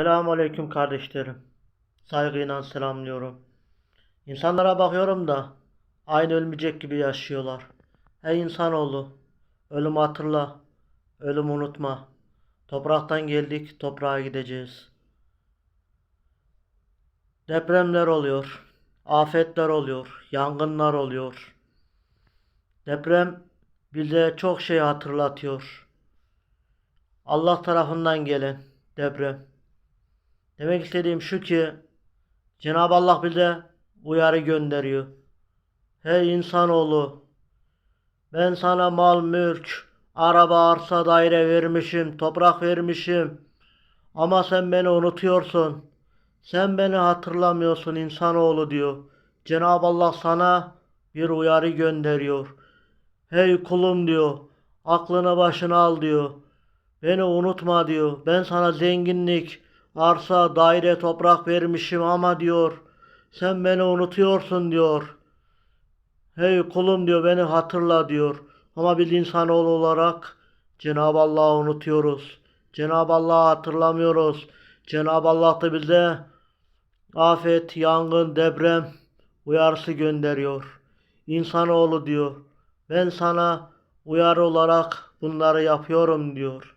Selamünaleyküm kardeşlerim. Saygıyla selamlıyorum. İnsanlara bakıyorum da aynı ölmeyecek gibi yaşıyorlar. Ey insanoğlu, ölümü hatırla, ölümü unutma. Topraktan geldik, toprağa gideceğiz. Depremler oluyor, afetler oluyor, yangınlar oluyor. Deprem bize çok şey hatırlatıyor. Allah tarafından gelen deprem. Demek istediğim şu ki Cenab-ı Allah bize uyarı gönderiyor. Hey insanoğlu ben sana mal, mülk, araba, arsa, daire vermişim, toprak vermişim. Ama sen beni unutuyorsun. Sen beni hatırlamıyorsun insanoğlu diyor. Cenab-ı Allah sana bir uyarı gönderiyor. Hey kulum diyor. Aklını başına al diyor. Beni unutma diyor. Ben sana zenginlik, arsa, daire, toprak vermişim ama diyor. Sen beni unutuyorsun diyor. Hey kulum diyor beni hatırla diyor. Ama biz insanoğlu olarak Cenab-ı Allah'ı unutuyoruz. Cenab-ı Allah'ı hatırlamıyoruz. Cenab-ı Allah da bize afet, yangın, deprem uyarısı gönderiyor. İnsanoğlu diyor. Ben sana uyarı olarak bunları yapıyorum diyor.